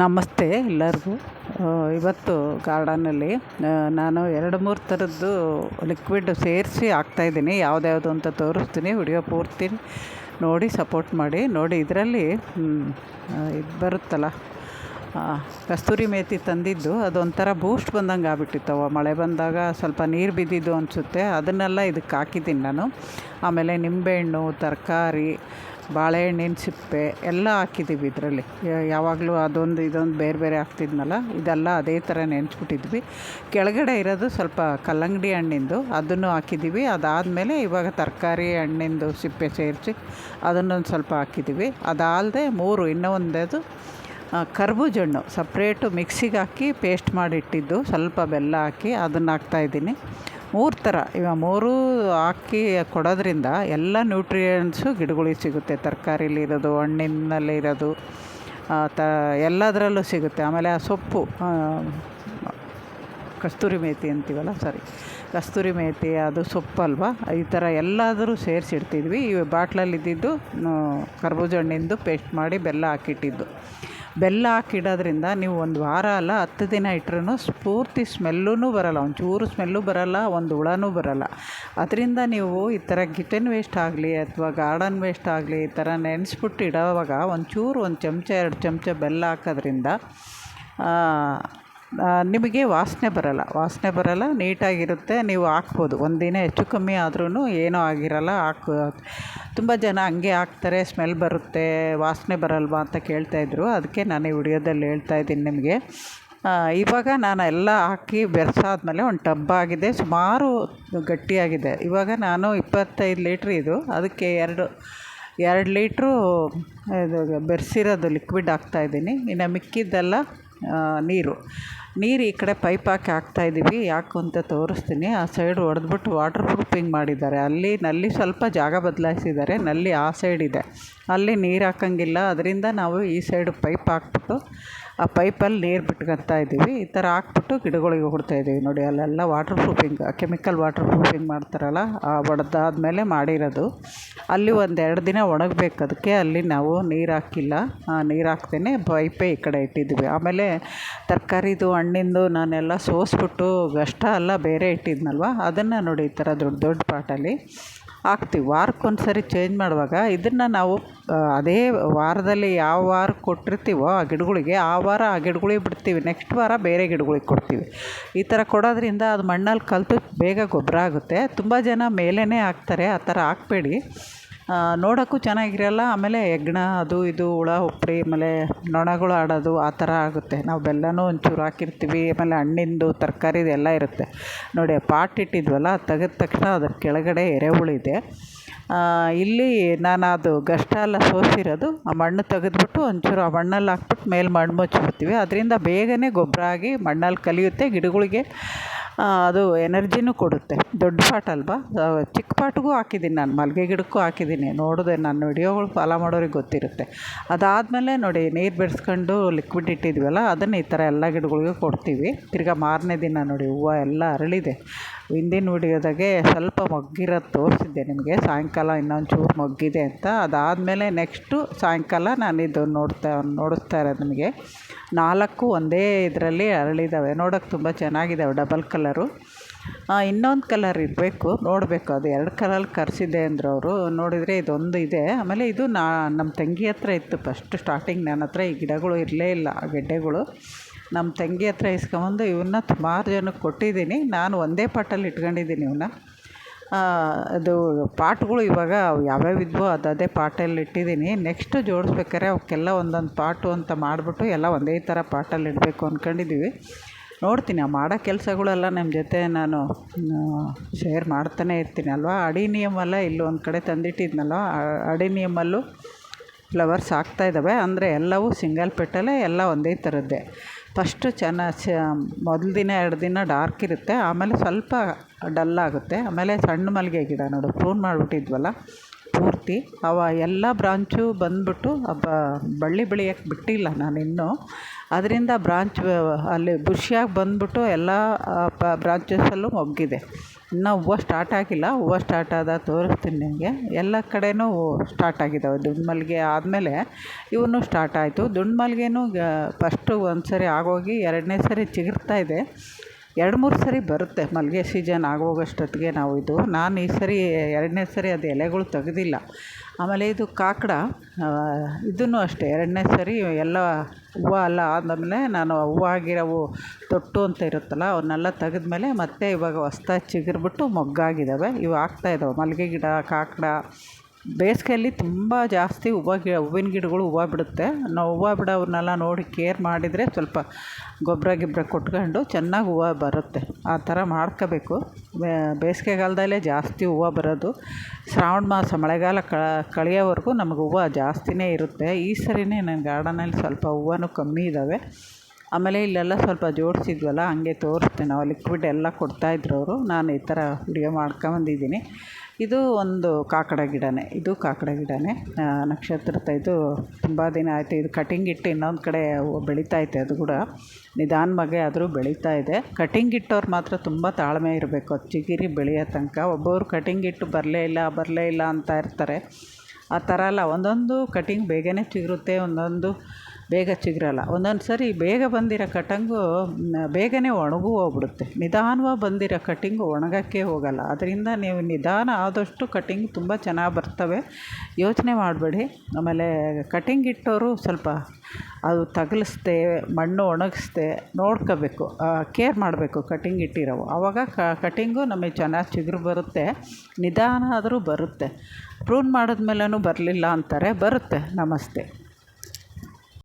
ನಮಸ್ತೆ ಎಲ್ಲರಿಗೂ. ಇವತ್ತು ಗಾರ್ಡನಲ್ಲಿ ನಾನು ಎರಡು ಮೂರು ಥರದ್ದು ಲಿಕ್ವಿಡ್ ಸೇರಿಸಿ ಹಾಕ್ತಾಯಿದ್ದೀನಿ ಯಾವುದ್ಯಾವುದು ಅಂತ ತೋರಿಸ್ತೀನಿ. ವಿಡಿಯೋ ಪೂರ್ತಿ ನೋಡಿ ಸಪೋರ್ಟ್ ಮಾಡಿ. ನೋಡಿ, ಇದರಲ್ಲಿ ಇದು ಬರುತ್ತಲ್ಲ ಕಸ್ತೂರಿ ಮೇಥಿ ತಂದಿದ್ದು. ಅದೊಂಥರ ಬೂಸ್ಟ್ ಬಂದಂಗೆ ಆಗ್ಬಿಟ್ಟಿತ್ತವ ಮಳೆ ಬಂದಾಗ ಸ್ವಲ್ಪ ನೀರು ಬಿದ್ದಿದ್ದು ಅನಿಸುತ್ತೆ. ಅದನ್ನೆಲ್ಲ ಇದಕ್ಕೆ ಹಾಕಿದ್ದೀನಿ ನಾನು. ಆಮೇಲೆ ನಿಂಬೆಹಣ್ಣು, ತರಕಾರಿ ಬಾಳೆಹಣ್ಣಿನ ಸಿಪ್ಪೆ ಎಲ್ಲ ಹಾಕಿದ್ದೀವಿ ಇದರಲ್ಲಿ. ಯಾವಾಗಲೂ ಅದೊಂದು ಇದೊಂದು ಬೇರೆ ಬೇರೆ ಹಾಕ್ತಿದ್ನಲ್ಲ ಇದೆಲ್ಲ ಅದೇ ಥರ ನೆನೆಸ್ಬಿಟ್ಟಿದ್ವಿ ಕೆಳಗಡೆ ಇರೋದು ಸ್ವಲ್ಪ ಕಲ್ಲಂಗಡಿ ಹಣ್ಣಿಂದು, ಅದನ್ನು ಹಾಕಿದ್ದೀವಿ. ಅದಾದಮೇಲೆ ಇವಾಗ ತರಕಾರಿ ಹಣ್ಣಿಂದು ಸಿಪ್ಪೆ ಸೇರಿಸಿ ಅದನ್ನೊಂದು ಸ್ವಲ್ಪ ಹಾಕಿದ್ದೀವಿ. ಅದಾಲ್ದೆ ಮೂರು, ಇನ್ನೂ ಒಂದದು ಕರ್ಬೂಜ ಹಣ್ಣು. ಸಪ್ರೇಟು ಮಿಕ್ಸಿಗೆ ಹಾಕಿ ಪೇಸ್ಟ್ ಮಾಡಿಟ್ಟಿದ್ದು, ಸ್ವಲ್ಪ ಬೆಲ್ಲ ಹಾಕಿ ಅದನ್ನು ಹಾಕ್ತಾಯಿದ್ದೀನಿ ಮೂರು ಥರ ಇವ ಮೂರೂ ಹಾಕಿ ಕೊಡೋದ್ರಿಂದ ಎಲ್ಲ ನ್ಯೂಟ್ರಿಯೆಂಟ್ಸು ಗಿಡಗಳಿಗೆ ಸಿಗುತ್ತೆ. ತರಕಾರಿಲಿರೋದು ಹಣ್ಣಿನಲ್ಲಿರೋದು ತ ಎಲ್ಲದರಲ್ಲೂ ಸಿಗುತ್ತೆ. ಆಮೇಲೆ ಆ ಸೊಪ್ಪು ಕಸ್ತೂರಿ ಮೇಥಿ ಅಂತೀವಲ್ಲ ಸಾರಿ ಕಸ್ತೂರಿ ಮೇಥಿ ಅದು ಸೊಪ್ಪಲ್ವಾ ಈ ಥರ ಎಲ್ಲಾದರೂ ಸೇರಿಸಿಡ್ತಿದ್ವಿ. ಈ ಬಾಟ್ಲಲ್ಲಿದ್ದಿದ್ದು ಕರ್ಬೂಜ ಹಣ್ಣಿಂದು ಪೇಸ್ಟ್ ಮಾಡಿ ಬೆಲ್ಲ ಹಾಕಿಟ್ಟಿದ್ದು. ಬೆಲ್ಲ ಹಾಕಿಡೋದ್ರಿಂದ ನೀವು ಒಂದು ವಾರ ಅಲ್ಲ ಹತ್ತು ದಿನ ಇಟ್ರೂ ಪೂರ್ತಿ ಸ್ಮೆಲ್ಲೂ ಬರೋಲ್ಲ, ಒಂಚೂರು ಸ್ಮೆಲ್ಲೂ ಬರೋಲ್ಲ, ಒಂದು ಹುಳನೂ ಬರೋಲ್ಲ. ಅದರಿಂದ ನೀವು ಈ ಥರ ಕಿಚನ್ ವೇಸ್ಟ್ ಆಗಲಿ ಅಥವಾ ಗಾರ್ಡನ್ ವೇಸ್ಟ್ ಆಗಲಿ ಈ ಥರ ನೆನೆಸ್ಬಿಟ್ಟು ಇಡೋವಾಗ ಒಂಚೂರು ಒಂದು ಚಮಚ, ಎರಡು ಚಮಚ ಬೆಲ್ಲ ಹಾಕೋದ್ರಿಂದ ನಿಮಗೆ ವಾಸನೆ ಬರೋಲ್ಲ. ವಾಸನೆ ಬರೋಲ್ಲ, ನೀಟಾಗಿರುತ್ತೆ, ನೀವು ಹಾಕ್ಬೋದು. ಒಂದಿನ ಹೆಚ್ಚು ಕಮ್ಮಿ ಆದ್ರೂ ಏನೂ ಆಗಿರೋಲ್ಲ, ಹಾಕು. ತುಂಬ ಜನ ಹಂಗೆ ಹಾಕ್ತಾರೆ, ಸ್ಮೆಲ್ ಬರುತ್ತೆ, ವಾಸನೆ ಬರಲ್ವಾ ಅಂತ ಕೇಳ್ತಾಯಿದ್ರು ಅದಕ್ಕೆ ನಾನು ಈ ವಿಡಿಯೋದಲ್ಲಿ ಹೇಳ್ತಾಯಿದ್ದೀನಿ ನಿಮಗೆ. ಇವಾಗ ನಾನು ಎಲ್ಲ ಹಾಕಿ ಬೆರೆಸಾದ್ಮೇಲೆ ಒಂದು ಟಬ್ ಆಗಿದೆ. ಸುಮಾರು ಗಟ್ಟಿಯಾಗಿದೆ. ಇವಾಗ ನಾನು ಇಪ್ಪತ್ತೈದು ಲೀಟ್ರ್ ಇದು. ಅದಕ್ಕೆ ಎರಡು ಎರಡು ಲೀಟ್ರು ಇದು ಬೆರೆಸಿರೋದು ಲಿಕ್ವಿಡ್ ಹಾಕ್ತಾಯಿದ್ದೀನಿ ಇನ್ನು ಮಿಕ್ಕಿದ್ದೆಲ್ಲ ನೀರು. ನೀರು ಈ ಕಡೆ ಪೈಪ್ ಹಾಕಿ ಹಾಕ್ತಾಯಿದ್ದೀವಿ ಯಾಕೆ ಅಂತ ತೋರಿಸ್ತೀನಿ. ಆ ಸೈಡ್ ಹೊಡೆದ್ಬಿಟ್ಟು ವಾಟರ್ ಪ್ರೂಫಿಂಗ್ ಮಾಡಿದ್ದಾರೆ. ಅಲ್ಲಿ, ನಲ್ಲಿ ಸ್ವಲ್ಪ ಜಾಗ ಬದಲಾಯಿಸಿದ್ದಾರೆ. ನಲ್ಲಿ ಆ ಸೈಡ್ ಇದೆ. ಅಲ್ಲಿ ನೀರು ಹಾಕೋಂಗಿಲ್ಲ. ಅದರಿಂದ ನಾವು ಈ ಸೈಡ್ ಪೈಪ್ ಹಾಕ್ಬಿಟ್ಟು ಆ ಪೈಪಲ್ಲಿ ನೀರು ಬಿಟ್ಕೊತಾ ಇದ್ದೀವಿ. ಈ ಥರ ಹಾಕ್ಬಿಟ್ಟು ಗಿಡಗಳಿಗೆ ಇದ್ದೀವಿ ನೋಡಿ. ಅಲ್ಲೆಲ್ಲ waterproofing chemical waterproofing ಮಾಡ್ತಾರಲ್ಲ, ಆ ಒಡೆದಾದ್ಮೇಲೆ ಮಾಡಿರೋದು. ಅಲ್ಲಿ ಒಂದು ಎರಡು ದಿನ ಒಣಗಬೇಕು ಅದಕ್ಕೆ. ಅಲ್ಲಿ ನಾವು ನೀರು ಹಾಕಿಲ್ಲ. ನೀರು ಹಾಕ್ತೇನೆ ಪೈಪೇ ಈ ಕಡೆ ಇಟ್ಟಿದ್ದೀವಿ. ಆಮೇಲೆ ತರಕಾರಿದು, ಹಣ್ಣಿಂದು ನಾನೆಲ್ಲ ಸೋಸ್ಬಿಟ್ಟು ಗಷ್ಟ ಅಲ್ಲ, ಬೇರೆ ಇಟ್ಟಿದ್ನಲ್ವ? ಅದನ್ನು ನೋಡಿ ಈ ಥರ ದೊಡ್ಡ ದೊಡ್ಡ ಪಾಟಲ್ಲಿ. ಹಾಕ್ತೀವಿ ವಾರಕ್ಕೊಂದು ಸರಿ ಚೇಂಜ್ ಮಾಡುವಾಗ ಇದನ್ನು ನಾವು ಅದೇ ವಾರದಲ್ಲಿ ಯಾವ ವಾರ ಕೊಟ್ಟಿರ್ತೀವೋ ಆ ಗಿಡಗಳಿಗೆ, ಆ ವಾರ ಆ ಗಿಡಗಳಿಗೆ ಬಿಡ್ತೀವಿ. ನೆಕ್ಸ್ಟ್ ವಾರ ಬೇರೆ ಗಿಡಗಳಿಗೆ ಕೊಡ್ತೀವಿ. ಈ ಥರ ಕೊಡೋದ್ರಿಂದ ಅದು ಮಣ್ಣಲ್ಲಿ ಕಲಿತು ಬೇಗ ಗೊಬ್ಬರ ಆಗುತ್ತೆ. ತುಂಬ ಜನ ಮೇಲೇ ಹಾಕ್ತಾರೆ ಆ ಥರ ಹಾಕ್ಬೇಡಿ ನೋಡೋಕ್ಕೂ ಚೆನ್ನಾಗಿರಲ್ಲ, ಆಮೇಲೆ ಹೆಗ್ಣ ಅದು ಇದು, ಹುಳ ಹುಪ್ಪಡಿ ಆಮೇಲೆ ನೊಣಗಳು ಆಡೋದು, ಆ ಥರ ಆಗುತ್ತೆ. ನಾವು ಬೆಲ್ಲನೂ ಒಂಚೂರು ಹಾಕಿರ್ತೀವಿ, ಆಮೇಲೆ ಹಣ್ಣಿಂದು, ತರಕಾರಿದು ಎಲ್ಲ ಇರುತ್ತೆ. ನೋಡಿ ಪಾಟ್ ಇಟ್ಟಿದ್ವಲ್ಲ ತೆಗೆದ ತಕ್ಷಣ ಅದ್ರ ಕೆಳಗಡೆ ಎರೆಹುಳಿದೆ ಇಲ್ಲಿ ನಾನು ಅದು ಗಷ್ಟ ಎಲ್ಲ ಸೋಸಿರೋದು, ಆ ಮಣ್ಣು ತೆಗೆದ್ಬಿಟ್ಟು ಒಂಚೂರು ಆ ಮಣ್ಣಲ್ಲಿ ಹಾಕ್ಬಿಟ್ಟು ಮೇಲೆ ಮಣ್ಣು ಮುಚ್ಚಿಬಿಡ್ತೀವಿ. ಅದರಿಂದ ಬೇಗನೆ ಗೊಬ್ಬರ ಆಗಿ ಮಣ್ಣಲ್ಲಿ ಕಲಿಯುತ್ತೆ, ಗಿಡಗಳಿಗೆ ಅದು ಎನರ್ಜಿನೂ ಕೊಡುತ್ತೆ. ದೊಡ್ಡ ಪಾಟ್ ಅಲ್ವಾ ಚಿಕ್ಕ ಪಾಟ್ಗೂ ಹಾಕಿದ್ದೀನಿ ನಾನು ಮಲ್ಲಿಗೆ ಗಿಡಕ್ಕೂ ಹಾಕಿದ್ದೀನಿ. ನೋಡಿದೆ ನಾನು ವಿಡಿಯೋಗಳು ಫಾಲೋ ಮಾಡೋರಿಗೆ ಗೊತ್ತಿರುತ್ತೆ. ಅದಾದಮೇಲೆ ನೋಡಿ, ನೀರು ಬೆರೆಸ್ಕೊಂಡು ಲಿಕ್ವಿಡ್ ಇಟ್ಟಿದ್ವಲ್ಲ, ಅದನ್ನು ಈ ಥರ ಎಲ್ಲ ಗಿಡಗಳಿಗೂ ಕೊಡ್ತೀವಿ. ತಿರ್ಗಾ ಮಾರನೇ ದಿನ ನೋಡಿ, ಹೂವು ಎಲ್ಲ ಅರಳಿದೆ. ಹಿಂದಿನ ವಿಡಿಯೋದಾಗೆ ಸ್ವಲ್ಪ ಮೊಗ್ಗಿರೋದು ತೋರಿಸಿದ್ದೆ ನಿಮಗೆ, ಸಾಯಂಕಾಲ ಇನ್ನೊಂದು ಚೂರು ಮೊಗ್ಗಿದೆ ಅಂತ. ಅದಾದಮೇಲೆ ನೆಕ್ಸ್ಟು ಸಾಯಂಕಾಲ ನಾನು ಇದು ನೋಡ್ತಾ ನೋಡಿಸ್ತಾ ಇರೋದು ನಿಮಗೆ. ನಾಲ್ಕು ಒಂದೇ ಇದರಲ್ಲಿ ಅರಳಿದ್ದಾವೆ ನೋಡೋಕ್ಕೆ ತುಂಬ ಚೆನ್ನಾಗಿದ್ದಾವೆ ಡಬಲ್ ಕಲರು. ಇನ್ನೊಂದು ಕಲರ್ ಇರಬೇಕು. ನೋಡಬೇಕು ಅದು ಎರಡು ಕಲರ್ ಕರೆಸಿದ್ದೆ ಅಂದರು ಅವರು. ನೋಡಿದರೆ ಇದೊಂದು ಇದೆ. ಆಮೇಲೆ ಇದು ನಾ ನಮ್ಮ ತಂಗಿ ಹತ್ರ ಇತ್ತು. ಫಸ್ಟ್ ಸ್ಟಾರ್ಟಿಂಗ್ ನನ್ನ ಹತ್ರ ಈ ಗಿಡಗಳು ಇರಲೇ ಇಲ್ಲ, ಆ ಗೆಡ್ಡೆಗಳು. ನಮ್ಮ ತಂಗಿ ಹತ್ರ ಇಸ್ಕೊಂಬಂದು ಇವನ್ನ ಸುಮಾರು ಜನಕ್ಕೆ ಕೊಟ್ಟಿದ್ದೀನಿ. ನಾನು ಒಂದೇ ಪಾಟಲ್ಲಿ ಇಟ್ಕೊಂಡಿದ್ದೀನಿ ಇವನ್ನ. ಅದು ಪಾಟ್ಗಳು ಇವಾಗ ಯಾವ್ಯಾವ ಇದ್ವೋ ಅದು ಅದೇ ಪಾಟಲ್ಲಿ ಇಟ್ಟಿದ್ದೀನಿ. ನೆಕ್ಸ್ಟ್ ಜೋಡಿಸ್ಬೇಕಾದ್ರೆ ಅವಕ್ಕೆಲ್ಲ ಒಂದೊಂದು ಪಾಟು ಅಂತ ಮಾಡಿಬಿಟ್ಟು ಎಲ್ಲ ಒಂದೇ ಥರ ಪಾಟಲ್ಲಿ ಇಡಬೇಕು ಅಂದ್ಕೊಂಡಿದ್ದೀವಿ ನೋಡ್ತೀನಿ, ಆ ಮಾಡೋ ಕೆಲಸಗಳೆಲ್ಲ ನಿಮ್ಮ ಜೊತೆ ನಾನು ಶೇರ್ ಮಾಡ್ತಾನೆ ಇರ್ತೀನಿ ಅಲ್ವಾ? ಇಲ್ಲೂ ಒಂದು ಕಡೆ ತಂದಿಟ್ಟಿದ್ನಲ್ವ? ಅಡಿನಿಯಮಲ್ಲೂ ಫ್ಲವರ್ಸ್ ಆಗ್ತಾ ಇದ್ದಾವೆ. ಅಂದರೆ ಎಲ್ಲವೂ ಸಿಂಗಲ್ ಪೆಟಲೇ ಎಲ್ಲ ಒಂದೇ ಥರದ್ದೇ. ಫಸ್ಟು ಚೆನ್ನಾಗಿ ಚ ಮೊದಲ ದಿನ, ಎರಡು ದಿನ ಡಾರ್ಕ್ ಇರುತ್ತೆ. ಆಮೇಲೆ ಸ್ವಲ್ಪ ಡಲ್ ಆಗುತ್ತೆ. ಆಮೇಲೆ ಸಣ್ಣ ಮಲ್ಲಿಗೆ ಗಿಡ ನೋಡು, ಪ್ರೂನ್ ಮಾಡಿಬಿಟ್ಟಿದ್ವಲ್ಲ, ಪೂರ್ತಿ. ಅವ ಎಲ್ಲ ಬ್ರಾಂಚು ಬಂದ್ಬಿಟ್ಟು ಬಳ್ಳಿ ಬೆಳೆಯೋಕ್ಕೆ ಬಿಟ್ಟಿಲ್ಲ ನಾನಿನ್ನೂ ಅದರಿಂದ ಬ್ರಾಂಚ್, ಅಲ್ಲಿ ಬುಷಿಯಾಗಿ ಬಂದ್ಬಿಟ್ಟು ಎಲ್ಲ ಬ್ರಾಂಚಸ್ಸಲ್ಲೂ ಮೊಗ್ಗಿದೆ ಇನ್ನೂ ಹೂವು ಸ್ಟಾರ್ಟ್ ಆಗಿಲ್ಲ. ಹೂವು ಸ್ಟಾರ್ಟ್ ಆದಾಗ ತೋರಿಸ್ತೀನಿ ನಿಮಗೆ. ಎಲ್ಲ ಕಡೆಯೂ ಸ್ಟಾರ್ಟ್ ಆಗಿದ್ದಾವೆ ದುಂಡು ಮಲ್ಲಿಗೆ ಆದಮೇಲೆ ಇವೂ ಸ್ಟಾರ್ಟ್ ಆಯಿತು. ದುಂಡು ಮಲ್ಲಿಗೆನೂ ಫಸ್ಟು ಒಂದು ಸರಿ ಆಗೋಗಿ ಎರಡನೇ ಸರಿ ಚಿಗುರ್ತಾ ಇದೆ. ಎರಡು ಮೂರು ಸರಿ ಬರುತ್ತೆ ಮಲ್ಲಿಗೆ ಸೀಸನ್ ಆಗೋಗಷ್ಟೊತ್ತಿಗೆ ನಾವು ಇದು. ನಾನು ಈ ಸರಿ ಎರಡನೇ ಸರಿ ಅದು ಎಲೆಗಳು ತೆಗ್ದಿಲ್ಲ. ಆಮೇಲೆ ಇದು ಕಾಕಡ ಇದನ್ನು ಅಷ್ಟೇ, ಎರಡನೇ ಸರಿ ಎಲ್ಲ ಹೂವು ಎಲ್ಲ ಆದಮೇಲೆ ನಾನು ಹೂವು ಆಗಿರೋವು ತೊಟ್ಟು ಅಂತ ಇರುತ್ತಲ್ಲ ಅವನ್ನೆಲ್ಲ ತೆಗೆದ್ಮೇಲೆ ಮತ್ತೆ ಇವಾಗ ಹೊಸ್ದಾಗಿ ಚಿಗುರ್ಬಿಟ್ಟು ಮೊಗ್ಗಾಗಿದ್ದಾವೆ. ಇವು ಆಗ್ತಾಯಿದ್ದಾವೆ ಮಲ್ಲಿಗೆ ಗಿಡ, ಕಾಕಡ ಬೇಸಿಗೆಯಲ್ಲಿ ತುಂಬ ಜಾಸ್ತಿ ಹೂವು ಗಿ, ಹೂವಿನ ಗಿಡಗಳು ಹೂವು ಬಿಡುತ್ತೆ. ನಾವು ಹೂವು ಬಿಡೋವ್ರನ್ನೆಲ್ಲ ನೋಡಿ ಕೇರ್ ಮಾಡಿದರೆ ಸ್ವಲ್ಪ ಗೊಬ್ಬರ ಗಿಬ್ಬರ ಕೊಟ್ಕೊಂಡು ಚೆನ್ನಾಗಿ ಹೂವು ಬರುತ್ತೆ. ಆ ಥರ ಮಾಡ್ಕೋಬೇಕು. ಬೇಸಿಗೆಗಾಲದಲ್ಲೇ ಜಾಸ್ತಿ ಹೂವು ಬರೋದು. ಶ್ರಾವಣ ಮಾಸ ಮಳೆಗಾಲ ಕಳೆಯೋವರೆಗೂ ನಮ್ಗೆ ಹೂವು ಜಾಸ್ತಿಯೇ ಇರುತ್ತೆ. ಈ ಸರಿಯೇ ನನ್ನ ಗಾರ್ಡನಲ್ಲಿ ಸ್ವಲ್ಪ ಹೂವನೂ ಕಮ್ಮಿ ಇದ್ದಾವೆ. ಆಮೇಲೆ ಇಲ್ಲೆಲ್ಲ ಸ್ವಲ್ಪ ಜೋಡಿಸಿದ್ವಲ್ಲ, ಹಂಗೆ ತೋರಿಸ್ತೀನಿ ನಾವು ಲಿಕ್ವಿಡ್ ಎಲ್ಲ ಕೊಡ್ತಾಯಿದ್ರು ಅವರು ನಾನು ಈ ಥರ ವಿಡಿಯೋ ಮಾಡ್ಕೊಂಬಂದಿದ್ದೀನಿ. ಇದು ಒಂದು ಕಾಕಡ ಗಿಡನೇ. ಇದು ಕಾಕಡ ಗಿಡನೇ. ನಕ್ಷತ್ರದ ಇದು ತುಂಬ ದಿನ ಆಯಿತು. ಇದು ಕಟಿಂಗ್ ಇಟ್ಟು ಇನ್ನೊಂದು ಕಡೆ ಬೆಳೀತೈತೆ ಅದು ಕೂಡ ನಿಧಾನವಾಗಿ ಆದರೂ ಬೆಳೀತಾ ಇದೆ. ಕಟಿಂಗ್ ಇಟ್ಟವ್ರು ಮಾತ್ರ ತುಂಬ ತಾಳ್ಮೆ ಇರಬೇಕು. ಅದು ಚಿಗುರಿ ಬೆಳೆಯೋ ತನಕ. ಒಬ್ಬೊಬ್ರು ಕಟಿಂಗ್ ಇಟ್ಟು ಬರಲೇ ಇಲ್ಲ ಬರಲೇ ಇಲ್ಲ ಅಂತ ಇರ್ತಾರೆ. ಆ ಥರ ಅಲ್ಲ. ಒಂದೊಂದು ಕಟಿಂಗ್ ಬೇಗನೆ ಚಿಗುರುತ್ತೆ. ಒಂದೊಂದು ಬೇಗ ಚಿಗುರಲ್ಲ. ಒಂದೊಂದು ಸರಿ ಬೇಗ ಬಂದಿರೋ ಕಟಂಗು ಬೇಗನೆ ಒಣಗೂ ಹೋಗ್ಬಿಡುತ್ತೆ. ನಿಧಾನವಾಗಿ ಬಂದಿರೋ ಕಟಿಂಗು ಒಣಗೋಕ್ಕೆ ಹೋಗೋಲ್ಲ. ಅದರಿಂದ ನೀವು ನಿಧಾನ ಆದಷ್ಟು ಕಟಿಂಗ್ ತುಂಬ ಚೆನ್ನಾಗಿ ಬರ್ತವೆ. ಯೋಚನೆ ಮಾಡಬೇಡಿ. ಆಮೇಲೆ ಕಟಿಂಗ್ ಇಟ್ಟವರು ಸ್ವಲ್ಪ ಅದು ತಗಲಿಸ್ದೆ, ಮಣ್ಣು ಒಣಗಿಸ್ದೆ ನೋಡ್ಕೋಬೇಕು. ಕೇರ್ ಮಾಡಬೇಕು ಕಟಿಂಗ್ ಇಟ್ಟಿರೋವು ಆವಾಗ ಕಟಿಂಗು ನಮಗೆ ಚೆನ್ನಾಗಿ ಚಿಗುರು ಬರುತ್ತೆ. ನಿಧಾನ ಆದರೂ ಬರುತ್ತೆ. ಪ್ರೂನ್ ಮಾಡಿದ್ಮೇಲೂ ಬರಲಿಲ್ಲ ಅಂತಾರೆ. ಬರುತ್ತೆ. ನಮಸ್ತೆ.